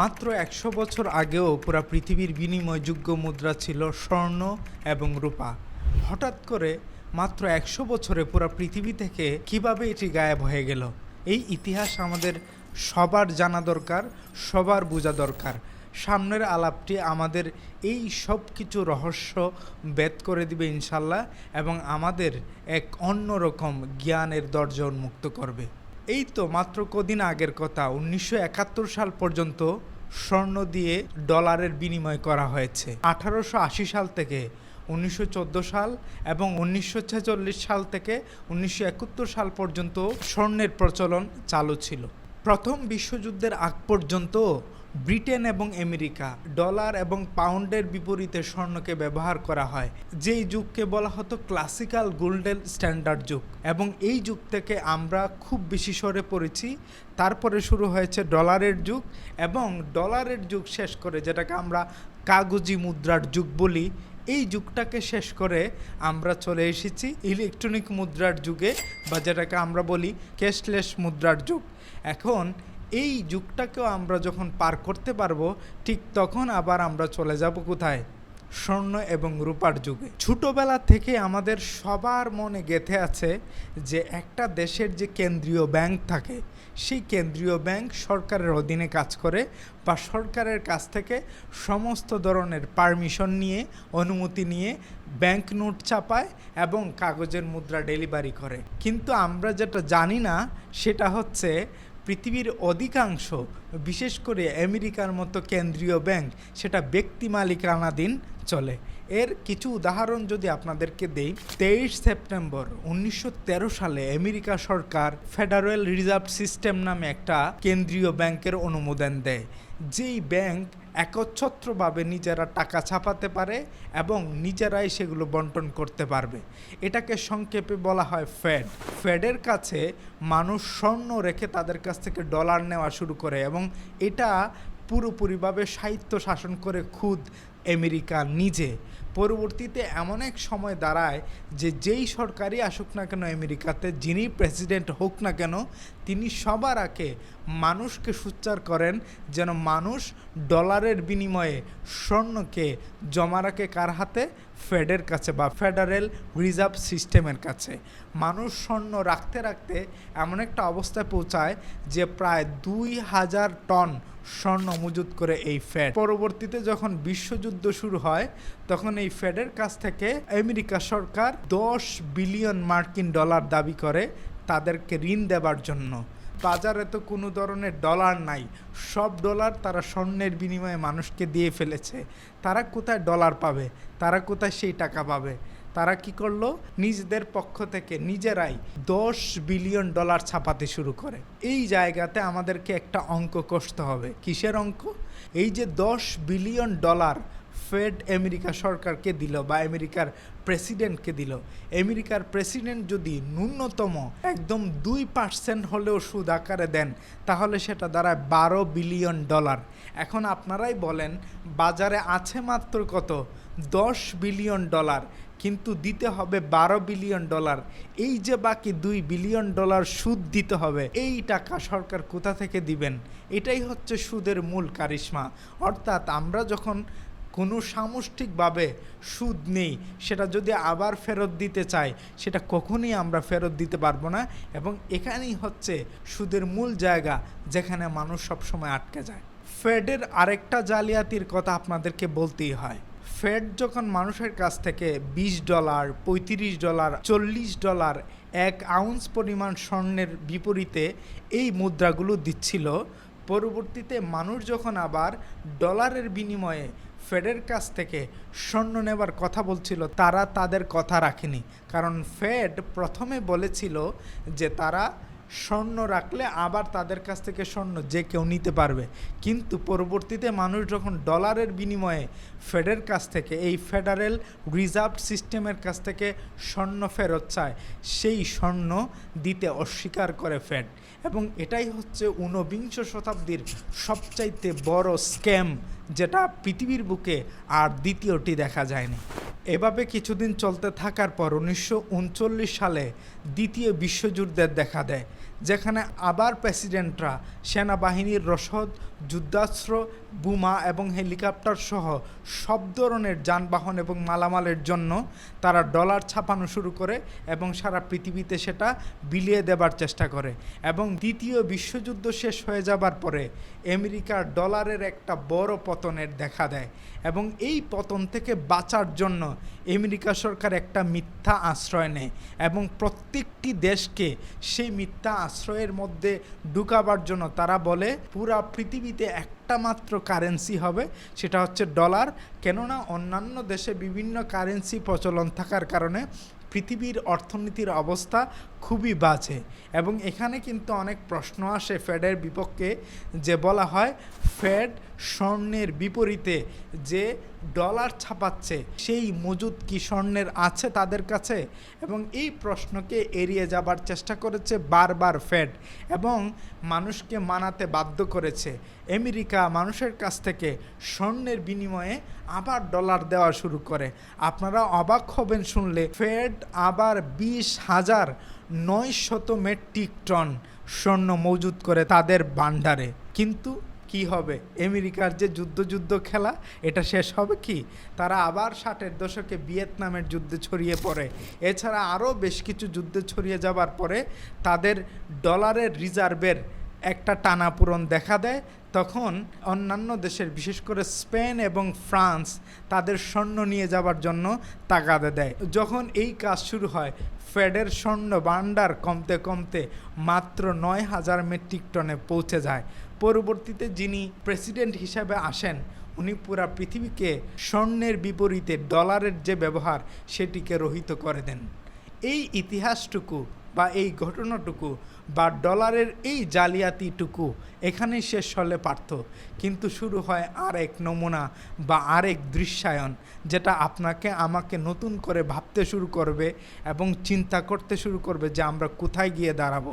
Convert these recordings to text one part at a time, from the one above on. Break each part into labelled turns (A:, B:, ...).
A: মাত্র একশো বছর আগেও পুরা পৃথিবীর বিনিময়যোগ্য মুদ্রা ছিল স্বর্ণ এবং রূপা। হঠাৎ করে মাত্র একশো বছরে পুরা পৃথিবী থেকে কীভাবে এটি গায়েব হয়ে গেল? এই ইতিহাস আমাদের সবার জানা দরকার, সবার বোঝা দরকার। সামনের আলাপটি আমাদের এই সব কিছু রহস্য বেদ করে দিবে ইনশাল্লাহ এবং আমাদের এক অন্যরকম জ্ঞানের দরজা উন্মুক্ত করবে। এই তো মাত্র কদিন আগের কথা। উনিশশো একাত্তর সাল পর্যন্ত স্বর্ণ দিয়ে ডলারের বিনিময় করা হয়েছে। আঠারোশো আশি সাল থেকে উনিশশো চোদ্দ সাল এবং উনিশশো ছেচল্লিশ সাল থেকে উনিশশো একাত্তর সাল পর্যন্ত স্বর্ণের প্রচলন চালু ছিল। প্রথম বিশ্বযুদ্ধের আগ পর্যন্ত ব্রিটেন এবং আমেরিকা, ডলার এবং পাউন্ডের বিপরীতে স্বর্ণকে ব্যবহার করা হয়। যেই যুগকে বলা হতো ক্লাসিক্যাল গোল্ডেন স্ট্যান্ডার্ড যুগ। এবং এই যুগ থেকে আমরা খুব বেশি সরে পড়েছি। তারপরে শুরু হয়েছে ডলারের যুগ এবং ডলারের যুগ শেষ করে যেটাকে আমরা কাগজি মুদ্রার যুগ বলি, এই যুগটাকে শেষ করে আমরা চলে এসেছি ইলেকট্রনিক মুদ্রার যুগে বা যেটাকে আমরা বলি ক্যাশলেস মুদ্রার যুগ। এখন এই যুগটাকেও আমরা যখন পার করতে পারব, ঠিক তখন আবার আমরা চলে যাব কোথায়? স্বর্ণ এবং রূপার যুগে। ছোটোবেলা থেকে আমাদের সবার মনে গেঁথে আছে যে একটা দেশের যে কেন্দ্রীয় ব্যাংক থাকে, সেই কেন্দ্রীয় ব্যাংক সরকারের অধীনে কাজ করে বা সরকারের কাছ থেকে সমস্ত ধরনের পারমিশন নিয়ে, অনুমতি নিয়ে ব্যাংক নোট চাপায় এবং কাগজের মুদ্রা ডেলিভারি করে। কিন্তু আমরা যেটা জানি না, সেটা হচ্ছে পৃথিবীর অধিকাংশ, বিশেষ করে আমেরিকার মতো কেন্দ্রীয় ব্যাংক, সেটা ব্যক্তি মালিকানাধীন চলে। এর কিছু উদাহরণ যদি আপনাদেরকে দেই, তেইশ সেপ্টেম্বর উনিশশো তেরো সালে আমেরিকা সরকার ফেডারেল রিজার্ভ সিস্টেম নামে একটা কেন্দ্রীয় ব্যাংকের অনুমোদন দেয়, যেই ব্যাংক একচ্ছত্রভাবে নিজেরা টাকা ছাপাতে পারে এবং নিজেরাই সেগুলো বন্টন করতে পারবে। এটাকে সংক্ষেপে বলা হয় ফেড। ফেডের কাছে মানুষ স্বর্ণ রেখে তাদের কাছ থেকে ডলার নেওয়া শুরু করে এবং এটা পুরোপুরিভাবে সাহিত্য শাসন করে খুদ আমেরিকা নিজে। পরবর্তীতে এমন এক সময় দাঁড়ায় যে যেই সরকারই আসুক না কেন আমেরিকাতে, যিনি প্রেসিডেন্ট হোক না কেন, তিনি সবার আগে মানুষকে সুচ্চার করেন যেন মানুষ ডলারের বিনিময়ে স্বর্ণকে জমা রাখে কার হাতে? ফেডের কাছে বা ফেডারেল রিজার্ভ সিস্টেমের কাছে। মানুষ স্বর্ণ রাখতে রাখতে এমন একটা অবস্থায় পৌঁছায় যে প্রায় দুই হাজার টন স্বর্ণ মজুত করে এই ফেড পরবর্তীতে যখন বিশ্বযুদ্ধ শুরু হয়, তখন এই ফ্যাডের কাছ থেকে আমেরিকা সরকার দশ বিলিয়ন মার্কিন ডলার দাবি করে তাদেরকে ঋণ দেবার জন্য। বাজারে তো কোনো ধরনের ডলার নাই। সব ডলার তারা স্বর্ণের বিনিময়ে মানুষকে দিয়ে ফেলেছে। তারা কোথায় ডলার পাবে? তারা কোথায় সেই টাকা পাবে? তারা কি করল? নিজেদের পক্ষ থেকে নিজেরাই দশ বিলিয়ন ডলার ছাপাতে শুরু করে। এই জায়গাতে আমাদেরকে একটা অঙ্ক কষতে হবে। কিসের অঙ্ক? এই যে দশ বিলিয়ন ডলার ফেড আমেরিকা সরকারকে দিল বা আমেরিকার প্রেসিডেন্টকে দিল, আমেরিকার প্রেসিডেন্ট যদি ন্যূনতম একদম দুই পার্সেন্ট হলেও সুদ আকারে দেন, তাহলে সেটা দাঁড়ায় বারো বিলিয়ন ডলার। এখন আপনারাই বলেন, বাজারে আছে মাত্র কত? দশ বিলিয়ন ডলার। কিন্তু দিতে হবে বারো বিলিয়ন ডলার। এই যে বাকি দুই বিলিয়ন ডলার সুদ দিতে হবে, এই টাকা সরকার কোথা থেকে দিবেন? এটাই হচ্ছে সুদের মূল কারিশমা। অর্থাৎ আমরা যখন কোনো সামষ্টিকভাবে সুদ নেই, সেটা যদি আবার ফেরত দিতে চাই, সেটা কখনই আমরা ফেরত দিতে পারব না এবং এখানেই হচ্ছে সুদের মূল জায়গা, যেখানে মানুষ সবসময় আটকে যায়। ফেডের আরেকটা জালিয়াতির কথা আপনাদেরকে বলতেই হয়। ফেড যখন মানুষের কাছ থেকে বিশ ডলার, পঁয়ত্রিশ ডলার, চল্লিশ ডলার, এক আউন্স পরিমাণ স্বর্ণের বিপরীতে এই মুদ্রাগুলো দিচ্ছিল, পরবর্তীতে মানুষ যখন আবার ডলারের বিনিময়ে ফেডের কাছ থেকে স্বর্ণ নেবার কথা বলছিল, তারা তাদের কথা রাখেনি। কারণ ফেড প্রথমে বলেছিল যে তারা স্বর্ণ রাখলে আবার তাদের কাছ থেকে স্বর্ণ যে কেউ নিতে পারবে। কিন্তু পরবর্তীতে মানুষ যখন ডলারের বিনিময়ে ফেডের কাছ থেকে, এই ফেডারেল রিজার্ভ সিস্টেমের কাছ থেকে স্বর্ণ ফেরত চায়, সেই স্বর্ণ দিতে অস্বীকার করে ফেড। এবং এটাই হচ্ছে ঊনবিংশ শতাব্দীর সবচাইতে বড় স্ক্যাম যেটা পৃথিবীর বুকে আর দ্বিতীয়টি দেখা যায়নি। এভাবে কিছুদিন চলতে থাকার পর উনিশশো উনচল্লিশ সালে দ্বিতীয় বিশ্বযুদ্ধের দেখা দেয়, যেখানে আবার প্রেসিডেন্টরা সেনাবাহিনীর রসদ, যুদ্ধাস্ত্র, বোমা এবং হেলিকপ্টার সহ সব ধরনের যানবাহন এবং মালামালের জন্য তারা ডলার ছাপানো শুরু করে এবং সারা পৃথিবীতে সেটা বিলিয়ে দেবার চেষ্টা করে এবং দ্বিতীয় বিশ্বযুদ্ধ শেষ হয়ে যাবার পরে আমেরিকার ডলারের একটা বড় পতনের দেখা দেয় এবং এই পতন থেকে বাঁচার জন্য আমেরিকা সরকার একটা মিথ্যা আশ্রয় নেয় এবং প্রত্যেকটি দেশকে সেই মিথ্যা আশ্রয়ের মধ্যে ঢুকাবার জন্য তারা বলে, পুরা পৃথিবীতে একটা মাত্র কারেন্সি হবে, সেটা হচ্ছে ডলার কেননা অন্যান্য দেশে বিভিন্ন কারেন্সি প্রচলন থাকার কারণে পৃথিবীর অর্থনীতির অবস্থা খুবই বাজে এবং এখানে কিন্তু অনেক প্রশ্ন আসে ফেডের বিপক্ষে, যে বলা হয়, ফেড স্বর্ণের বিপরীতে যে ডলার ছাপাচ্ছে, সেই মজুদ কি স্বর্ণের আছে তাদের কাছে? এবং এই প্রশ্নকে এড়িয়ে যাবার চেষ্টা করেছে বারবার ফেড এবং মানুষকে মানাতে বাধ্য করেছে। আমেরিকা মানুষের কাছ থেকে স্বর্ণের বিনিময়ে আবার ডলার দেওয়া শুরু করে। আপনারা অবাক হবেন শুনলে, ফেড আবার বিশ হাজার নয় শত মেট্রিক টন স্বর্ণ মজুদ করে তাদের ভাণ্ডারে। কিন্তু কি হবে? আমেরিকার যে যুদ্ধ যুদ্ধ খেলা, এটা শেষ হবে কি? তারা আবার ষাটের দশকে ভিয়েতনামের যুদ্ধে ছড়িয়ে পড়ে। এছাড়া আরও বেশ কিছু যুদ্ধে ছড়িয়ে যাবার পরে তাদের ডলারের রিজার্ভের একটা টানাপূরণ দেখা দেয়, তখন অন্যান্য দেশের, বিশেষ করে স্পেন এবং ফ্রান্স, তাদের স্বর্ণ নিয়ে যাবার জন্য তাগাদা দেয়। যখন এই কাজ শুরু হয়, ফেডের স্বর্ণ ভাণ্ডার কমতে কমতে মাত্র নয় হাজার মেট্রিক টনে পৌঁছে যায়। পরবর্তীতে যিনি প্রেসিডেন্ট হিসাবে আসেন, উনি পুরা পৃথিবীকে স্বর্ণের বিপরীতে ডলারের যে ব্যবহার, সেটিকে রহিত করে দেন। এই ইতিহাসটুকু বা এই ঘটনাটুকু বা ডলারের এই জালিয়াতিটুকু এখানেই শেষ হলে পারত। কিন্তু শুরু হয় আর এক নমুনা বা আরেক দৃশ্যায়ন, যেটা আপনাকে আমাকে নতুন করে ভাবতে শুরু করবে এবং চিন্তা করতে শুরু করবে যে আমরা কোথায় গিয়ে দাঁড়াবো।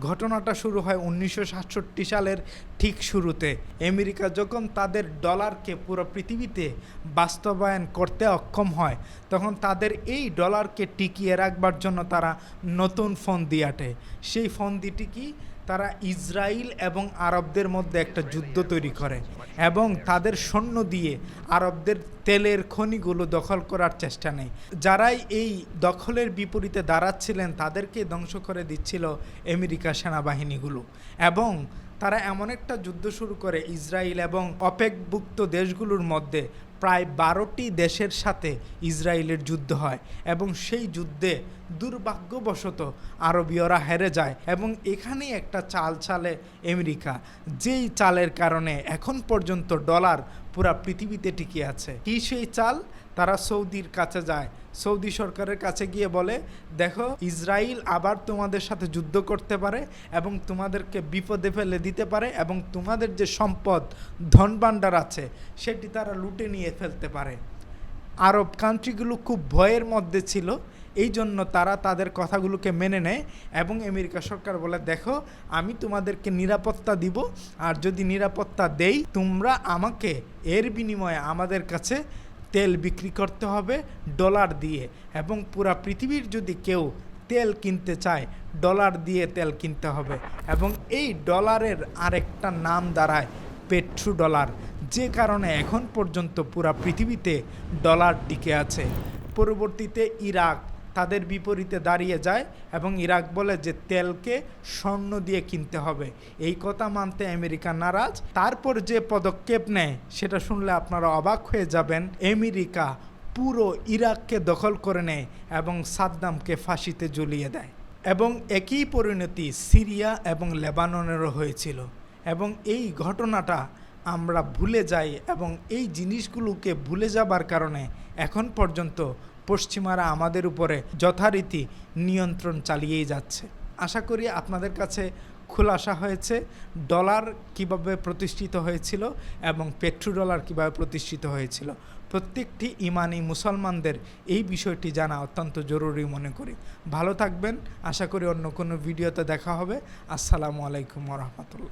A: ঘটনাটা শুরু হয় উনিশশো সাতষট্টি সালের ঠিক শুরুতে। আমেরিকা যখন তাদের ডলারকে পুরো পৃথিবীতে বাস্তবায়ন করতে অক্ষম হয়, তখন তাদের এই ডলারকে টিকিয়ে রাখবার জন্য তারা নতুন ফোন দিয়ে আটে। সেই ফোন দিটি কি তারা ইসরায়েল এবং আরবদের মধ্যে একটা যুদ্ধ তৈরি করে এবং তাদের সৈন্য দিয়ে আরবদের তেলের খনিগুলো দখল করার চেষ্টা নেই যারাই এই দখলের বিপরীতে দাঁড়াচ্ছিলেন, তাদেরকে ধ্বংস করে দিচ্ছিল আমেরিকা সেনাবাহিনীগুলো। এবং তারা এমন একটা যুদ্ধ শুরু করে ইসরায়েল এবং অপেকভুক্ত দেশগুলোর মধ্যে প্রায় বারোটি দেশের সাথে ইসরায়েলের যুদ্ধ হয় এবং সেই যুদ্ধে দুর্ভাগ্যবশত আরবীয়রা হেরে যায় এবং এখানেই একটা চাল চালে আমেরিকা, যেই চালের কারণে এখন পর্যন্ত ডলার পুরা পৃথিবীতে টিকে আছে। কি সেই চাল? তারা সৌদির কাছে যায়। সৌদি সরকারের কাছে গিয়ে বলে, দেখো ইসরায়েল আবার তোমাদের সাথে যুদ্ধ করতে পারে এবং তোমাদেরকে বিপদে ফেলে দিতে পারে এবং তোমাদের যে সম্পদ, ধনভাণ্ডার আছে, সেটি তারা লুটে নিয়ে ফেলতে পারে। আরব কান্ট্রিগুলো খুব ভয়ের মধ্যে ছিল, এই জন্য তারা তাদের কথাগুলোকে মেনে নেয় এবং আমেরিকা সরকার বলে, দেখো, আমি তোমাদেরকে নিরাপত্তা দিব, আর যদি নিরাপত্তা দেই, তোমরা আমাকে এর বিনিময়ে আমাদের কাছে তেল বিক্রি করতে হবে ডলার দিয়ে এবং পুরা পৃথিবীর যদি কেউ তেল কিনতে চায়, ডলার দিয়ে তেল কিনতে হবে এবং এই ডলারের আরেকটা নাম দাঁড়ায় পেট্রো ডলার যে কারণে এখন পর্যন্ত পুরা পৃথিবীতে ডলার টিকে আছে। পরবর্তীতে ইরাক তাদের বিপরীতে দাঁড়িয়ে যায় এবং ইরাক বলে যে তেলকে স্বর্ণ দিয়ে কিনতে হবে। এই কথা মানতে আমেরিকা নারাজ। তারপর যে পদক্ষেপ নেয়, সেটা শুনলে আপনারা অবাক হয়ে যাবেন। আমেরিকা পুরো ইরাককে দখল করে নেয় এবং সাদ্দামকে ফাঁসিতে ঝুলিয়ে দেয়। এবং একই পরিণতি সিরিয়া এবং লেবাননেরও হয়েছিল। এবং এই ঘটনাটা আমরা ভুলে যাই এবং এই জিনিসগুলোকে ভুলে যাবার কারণে এখন পর্যন্ত পশ্চিমারা আমাদের উপরে যথারীতি নিয়ন্ত্রণ চালিয়েই যাচ্ছে। আশা করি আপনাদের কাছে খোলাসা হয়েছে, ডলার কীভাবে প্রতিষ্ঠিত হয়েছিল এবং পেট্রো ডলার কীভাবে প্রতিষ্ঠিত হয়েছিল। প্রত্যেকটি ইমানি মুসলমানদের এই বিষয়টি জানা অত্যন্ত জরুরি মনে করি। ভালো থাকবেন, আশা করি অন্য কোনো ভিডিওতে দেখা হবে। আসসালামু আলাইকুম রহমতুল্লাহ।